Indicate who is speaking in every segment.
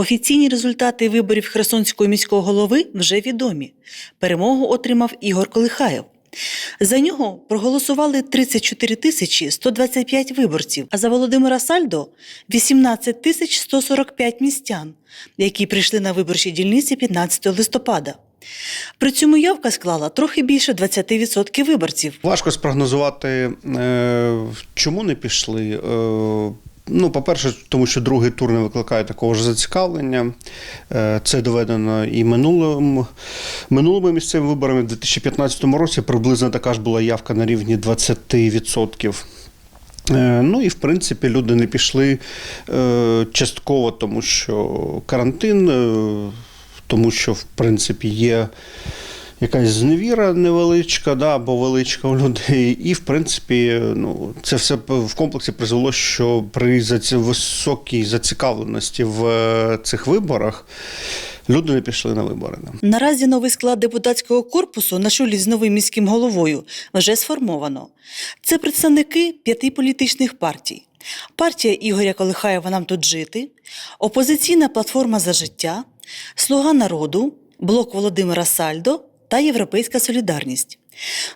Speaker 1: Офіційні результати виборів Херсонського міського голови вже відомі. Перемогу отримав Ігор Колихаєв. За нього проголосували 34 тисячі 125 виборців, а за Володимира Сальдо 18 тисяч 145 містян, які прийшли на виборчі дільниці 15 листопада. При цьому явка склала трохи більше 20% виборців.
Speaker 2: Важко спрогнозувати, е, чому не пішли. Ну, по-перше, тому що другий тур не викликає такого ж зацікавлення. Е, Це доведено і минулим, минулими місцевими виборами в 2015 році приблизно така ж була явка на рівні 20%. Е, Ну і в принципі люди не пішли е, частково, тому що карантин, тому що в принципі є якась зневіра невеличка, да, або величка у людей. І в принципі, ну це все в комплексі призвело, що при високій зацікавленості в е, цих виборах люди не пішли на вибори.
Speaker 1: Наразі новий склад депутатського корпусу на чолі з новим міським головою вже сформовано. Це представники п'яти політичних партій. Партія Ігоря Колихаєва «Нам тут жити», опозиційна платформа за життя, Слуга народу, блок Володимира Сальдо та Європейська солідарність.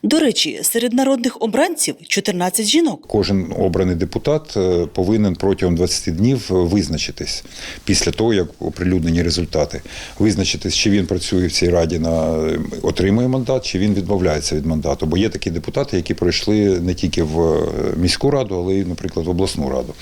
Speaker 1: До речі, серед народних обранців 14 жінок.
Speaker 3: Кожен обраний депутат е, повинен протягом 20 днів визначитись після того, як оприлюднені результати. Визначитись, чи він працює в цій раді на отримує мандат, чи він відмовляється від мандату. Бо є такі депутати, які пройшли не тільки в е, міську раду, але й, наприклад, в обласну раду.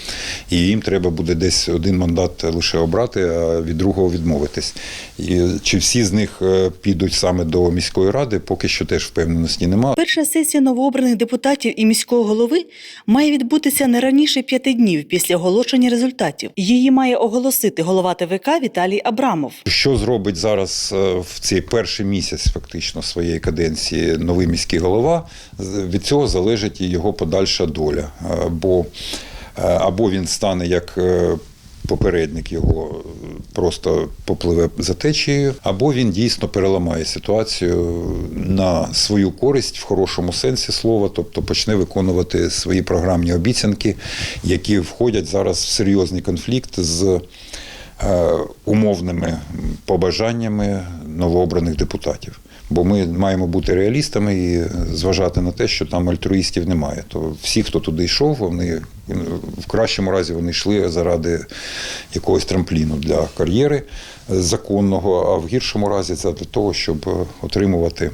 Speaker 3: І їм треба буде десь один мандат лише обрати, а від другого відмовитись. І чи всі з них е, підуть саме до міської ради, поки що теж впевненості немає.
Speaker 1: Перша сесія новообраних депутатів і міського голови має відбутися не раніше п'яти днів після оголошення результатів. Її має оголосити голова ТВК Віталій Абрамов.
Speaker 3: Що зробить зараз е, в цей перший місяць фактично своєї каденції новий міський голова? Від цього залежить і його подальша доля. Е, Бо е, або він стане як попередник його просто попливе за течією, або він дійсно переламає ситуацію на свою користь в хорошому сенсі слова, тобто почне виконувати свої програмні обіцянки, які входять зараз в серйозний конфлікт з е, умовними побажаннями новообраних депутатів. Бо ми маємо бути реалістами і зважати на те, що там альтруїстів немає. То всі, хто туди йшов, вони е, в кращому разі вони йшли заради якогось трампліну для кар'єри е, законного, а в гіршому разі це для того, щоб е, отримувати.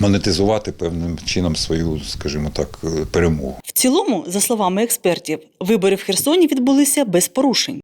Speaker 3: Монетизувати певним чином свою, скажімо так, перемогу.
Speaker 1: В цілому, за словами експертів, вибори в Херсоні відбулися без порушень.